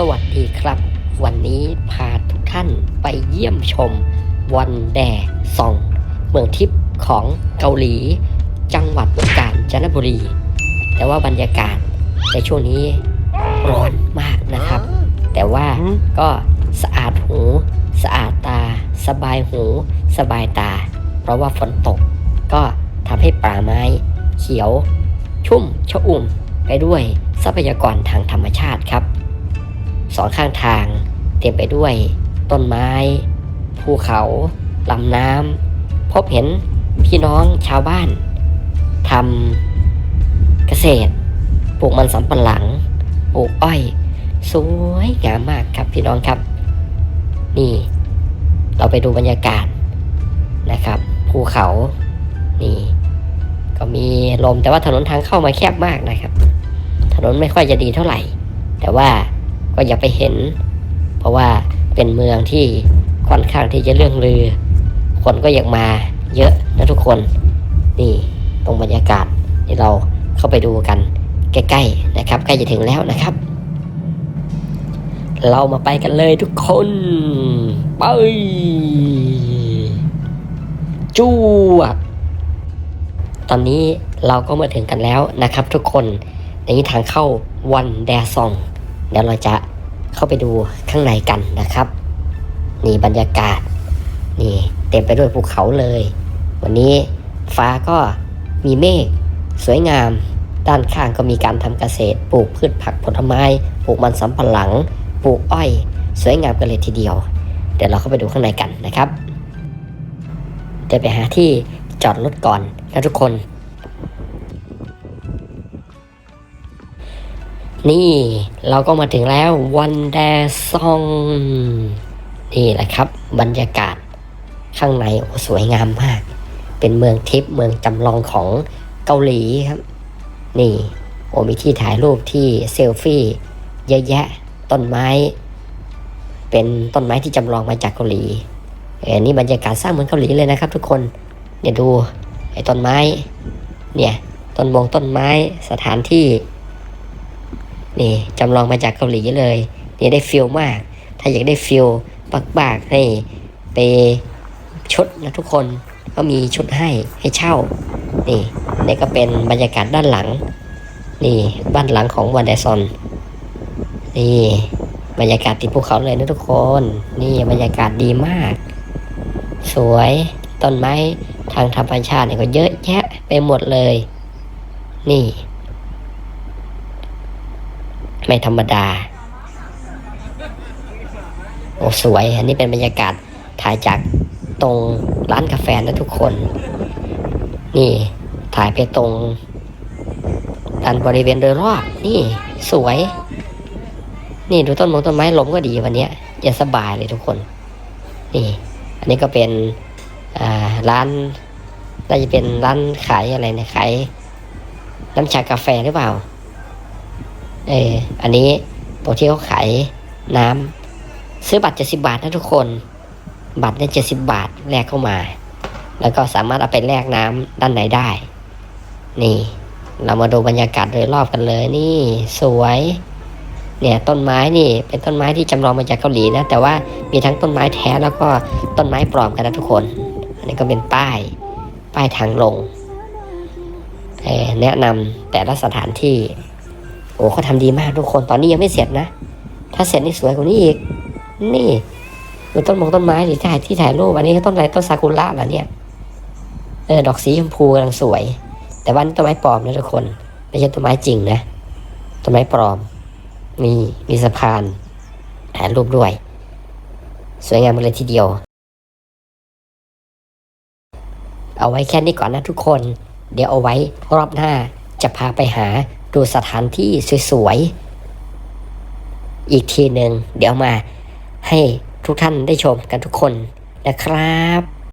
สวัสดีครับ วันนี้พาทุกท่านไปเยี่ยมชมวันแดซอง เมืองทิพย์ของเกาหลี จังหวัดกาญจนบุรี แต่ว่าบรรยากาศในช่วงนี้ร้อนมากนะครับ แต่ว่าก็สะอาดหู สะอาดตา สบายหู สบายตา เพราะว่าฝนตก ก็ทำให้ป่าไม้เขียว ชุ่มชอุ่มไปด้วยทรัพยากรทางธรรมชาติครับ สองข้างทาง เต็มไปด้วย ต้นไม้ ภูเขาลำน้ำพบเห็นพี่น้องชาวบ้านทำเกษตร ปลูกมันสำปะหลัง ปลูกอ้อย สวยงามมากครับพี่น้องครับ นี่ เราไปดูบรรยากาศนะครับ ภูเขา นี่ ก็มีลมแต่ว่าถนนทางเข้ามาแคบมากนะครับ ถนนไม่ค่อยจะดีเท่าไหร่ แต่ว่า ก็อย่าไปเห็น เพราะว่าเป็นเมืองที่ค่อนข้างที่จะเรื่องลือ คนก็อยากมาเยอะนะทุกคน นี่ตรงบรรยากาศเดี๋ยวเราเข้าไปดูกันใกล้ๆนะครับ ใกล้จะถึงแล้วนะครับ เรามาไปกันเลยทุกคนไปจูวดตอนนี้เราก็มาถึงกันแล้วนะครับทุกคนในทางเข้าวันแดซอง เดี๋ยวเราจะเข้าไปดูข้างในกันนะครับ นี่บรรยากาศ นี่เต็มไปด้วยภูเขาเลย วันนี้ฟ้าก็มีเมฆสวยงาม ด้านข้างก็มีการทำเกษตร ปลูกพืชผักผลไม้ปลูกมันสำปะหลัง ปลูกอ้อย สวยงามกันเลยทีเดียว เดี๋ยวเราเข้าไปดูข้างในกันนะครับเดี๋ยวไปหาที่จอดรถก่อนนะทุกคน นี่เราก็มาถึงแล้ววันแดซองนี่แหละครับ บรรยากาศข้างในโอ้สวยงามมาก เป็นเมืองทิพย์เมืองจำลองของเกาหลีครับ นี่โอ้มีที่ถ่ายรูปที่เซลฟี่เยอะแยะต้นไม้ เป็นต้นไม้ที่จำลองมาจากเกาหลีเออนี่บรรยากาศสร้างเหมือนเกาหลีเลยนะครับ ทุกคนเนี่ยดูไอ้ต้นไม้ เนี่ยต้นมงต้นไม้สถานที่ นี่จำลองมาจากเกาหลีเลยนี่ได้ฟิลมาก ถ้าอยากได้ฟิลปากๆให้ไปชุดนะทุกคนก็มีชุดให้ให้เช่า นี่นี่ก็เป็นบรรยากาศด้านหลัง นี่บ้านหลังของวันเดซอน นี่บรรยากาศติดภูเขาเลยนะทุกคน นี่บรรยากาศดีมาก สวยต้นไม้ทางธรรมชาติเนี่ยก็เยอะแยะไปหมดเลย นี่ ไม่ธรรมดา โอ้สวย อันนี้เป็นบรรยากาศถ่ายจากตรงร้านกาแฟนะทุกคน นี่ถ่ายไปตรงด้านบริเวณโดยรอบนี่สวย นี่ดูต้นมงต้นไม้ลมก็ดีวันนี้เย็นสบายเลยทุกคน นี่ อันนี้ก็เป็นร้านน่าจะเป็นร้านขายอะไรนี่ยขายน้ำชากาแฟหรือเปล่า เอออันนี้โปกที่เขาขายน้ำซื้อบัตรเจ็ดสิบาทนะทุกคน บัตรเนี่ยเจ็ดสิบาทแลกเข้ามา แล้วก็สามารถเอาไปแลกน้ำด้านในได้ นี่ เรามาดูบรรยากาศโดยรอบกันเลยนี่สวยเนี่ยต้นไม้นี่เป็นต้นไม้ที่จำลองมาจากเกาหลีนะ แต่ว่ามีทั้งต้นไม้แท้แล้วก็ต้นไม้ปลอมกันนะทุกคน อันนี้ก็เป็นป้าย ป้ายทางลงเออแนะนำแต่ละสถานที่ โอ้เขาทำดีมากทุกคนตอนนี้ยังไม่เสร็จนะ ถ้าเสร็จนี่สวยกว่านี้อีก นี่ดูต้นมงต้นไม้หรือถ่ายที่ถ่ายรูปอันนี้ต้นอะไรต้นซากุระเหรอเนี่ยเออดอกสีชมพูกำลังสวย แต่ว่านี่ต้นไม้ปลอมนะทุกคนไม่ใช่ต้นไม้จริงนะต้นไม้ปลอมมีมีสะพานถ่ายรูปด้วย สวยงามเลยทีเดียว เอาไว้แค่นี้ก่อนนะทุกคน เดี๋ยวเอาไว้รอบหน้าจะพาไปหา ดูสถานที่สวยๆ อีกทีหนึ่งเดี๋ยวมาให้ทุกท่านได้ชมกันทุกคนนะครับ